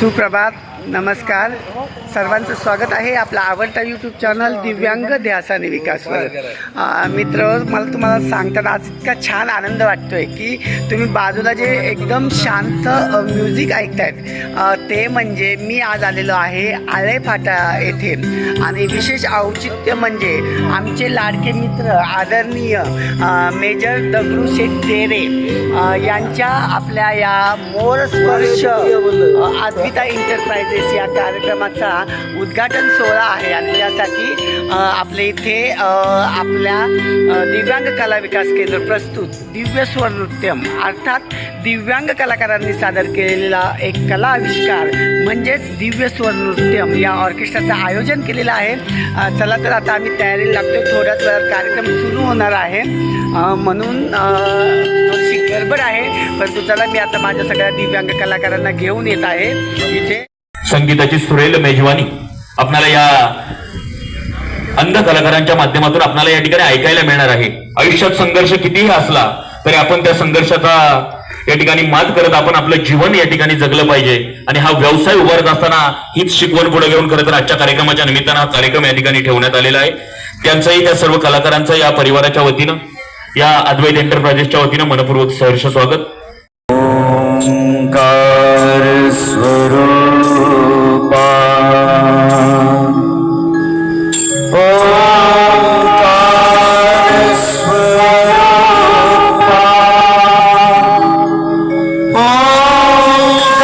सुप्रभात नमस्कार. सर्वांचं स्वागत आहे आपला आवडता यूट्यूब चॅनल दिव्यांग ध्यास आणि विकासवर मित्र मला तुम्हाला सांगताना आज इतका छान आनंद वाटतोय की तुम्ही बाजूला जे एकदम शांत म्युझिक ऐकतायत ते म्हणजे मी आज आलेलो आहे आळेफाटा येथे. आणि विशेष औचित्य म्हणजे आमचे लाडके मित्र आदरणीय मेजर दगडूशेठ डेरे अ, यांच्या आपल्या या मोर स्पर्श अ, अद्विता एंटरप्राइजेस या कार्यक्रमाचा उद्घाटन सोहळा आहे. आणि त्यासाठी आपल्या इथे आपल्या दिव्यांग कला विकास केंद्र प्रस्तुत दिव्य स्वर नृत्यम अर्थात दिव्यांग कलाकारांनी सादर केलेला एक कला आविष्कार म्हणजेच दिव्य स्वर नृत्यम या ऑर्केस्ट्राचं आयोजन केलेलं आहे. चला तर आता आम्ही तयारीला लागतो थोड्याच वेळात कार्यक्रम सुरू होणार आहे. म्हणून थोडीशी गडबड आहे. परंतु चला मी आता माझ्या सगळ्या दिव्यांग कलाकारांना घेऊन येत आहे. इथे संगीताची सुरेल मेजवानी आपल्याला या अंध कलाकारांच्या माध्यमातून आपल्याला या ठिकाणी ऐकायला मिळणार आहे. आयुष्यात संघर्ष कितीही असला तरी आपण त्या संघर्षाचा या ठिकाणी मात करत आपण आपलं जीवन या ठिकाणी जगलं पाहिजे. आणि हा व्यवसाय उभारत असताना हीच शिकवण पुढे घेऊन खरं तर आजच्या कार्यक्रमाच्या निमित्तानं हा कार्यक्रम या ठिकाणी ठेवण्यात आलेला आहे. त्यांचंही त्या सर्व कलाकारांचं या परिवाराच्या वतीनं या अद्वैत एंटरप्राइजेसच्या वतीनं मनपूर्वक सहर्ष स्वागत. ओंकार स्वरूपा ओंकार स्वरूपा ओंकार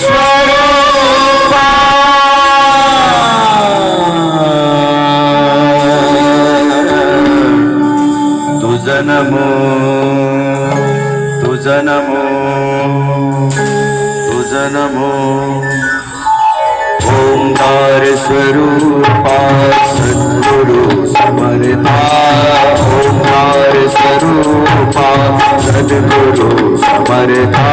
स्वरूपा तुझ नमो तुझ नमो तुझ नमो ओंकार स्वरूपा सद्गुरु समर्था ओंकार स्वरूपा सद्गुरु समर्था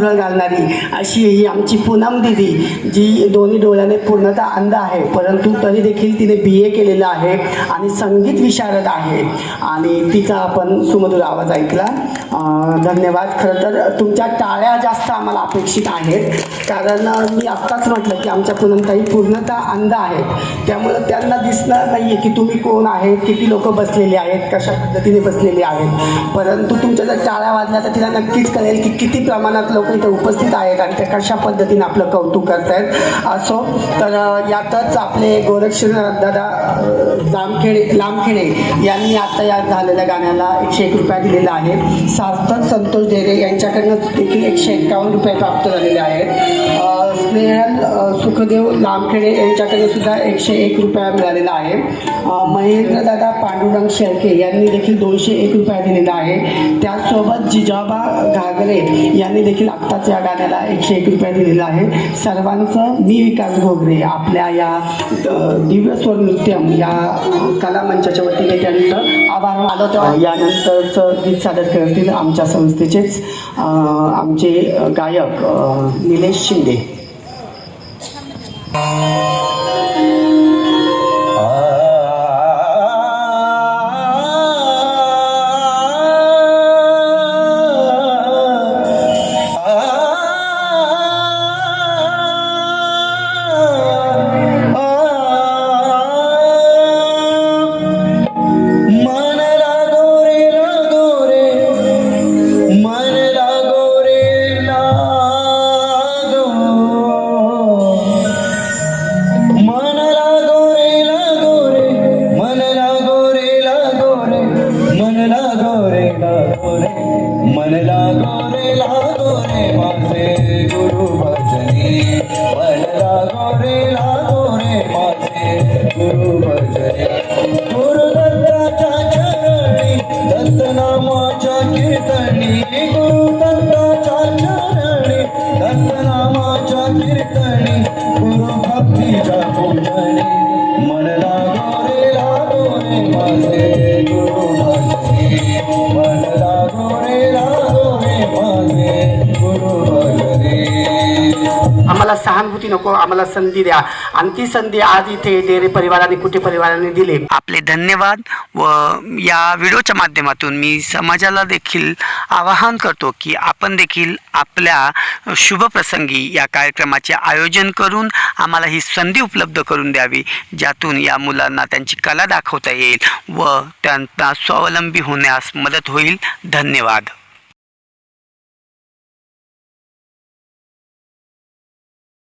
महाराष्ट्राला घालणारी अशी ही आमची पूनम दिदी जी दोन्ही डोळ्याने पूर्णतः अंध आहे परंतु तरी देखील तिने बी ए केलेलं आहे आणि संगीत विशारद आहे. आणि तिचा आपण सुमधुर आवाज ऐकला. धन्यवाद. खरं तर तुमच्या टाळ्या जास्त आम्हाला अपेक्षित आहेत कारण मी आत्ताच म्हटलं की आमच्या पूनमताई पूर्णतः अंध आहेत. त्यामुळं त्यांना दिसणार नाही आहे की तुम्ही कोण आहेत किती लोक बसलेले आहेत कशा पद्धतीने बसलेले आहेत. परंतु तुमच्या जर टाळ्या वाजल्या तर तिला नक्कीच कळेल की किती प्रमाणात लोक इथे उपस्थित आहेत आणि ते कशा पद्धतीने आपलं कौतुक करतायत. असो तर यातच आपले गोरक्षनाथ दादा जामखेडे लामखेडे यांनी आता या झालेल्या गाण्याला एकशे एक रुपया दिलेला आहे सार्थक संतोष डेरे यांच्याकडनं देखील एकशे एक्कावन्न रुपये प्राप्त झालेले आहेत. स्नेहल सुखदेव लामखेडे यांच्याकडे सुद्धा एकशे एक रुपया मिळालेला आहे. महेंद्रदादा पांडुरंग शेळके यांनी देखील दोनशे एक रुपया दिलेला आहे. त्याचसोबत जिजाबा घागरे यांनी देखील आत्ताच या गाण्याला एकशे एक रुपया दिलेला आहे. सर्वांचं मी विकास घोगरे आपल्या या अ, दिव्य नृत्यम या कला मंचाच्या वतीने त्यांचं आभार मानत. यानंतरचं गीत सादर करतील आमच्या संस्थेचेच आमचे गायक निलेश शिंदे. गोरे मनला गोरे लागो माझे गुरु भजनी. मनला गोरे रे लागो माझे गुरु भजनी. गुरु दत्ताच्या चरणी दत्त नामाच्या कीर्तनी. गुरु दत्ताच्या चरणी दत्त नामाच्या कीर्तनी. आम्हाला सहानुभूती नको आम्हाला संधी द्या. आणि ती संधी आज इथे डेरे परिवाराने कुठे परिवाराने दिली? आपले धन्यवाद. व या व्हिडिओच्या माध्यमातून मी समाजाला देखील आवाहन करतो की आपण देखील आपल्या शुभप्रसंगी या कार्यक्रमाचे आयोजन करून आम्हाला ही संधी उपलब्ध करून द्यावी ज्यातून या मुलांना त्यांची कला दाखवता येईल व त्यांना स्वावलंबी होण्यास मदत होईल. धन्यवाद.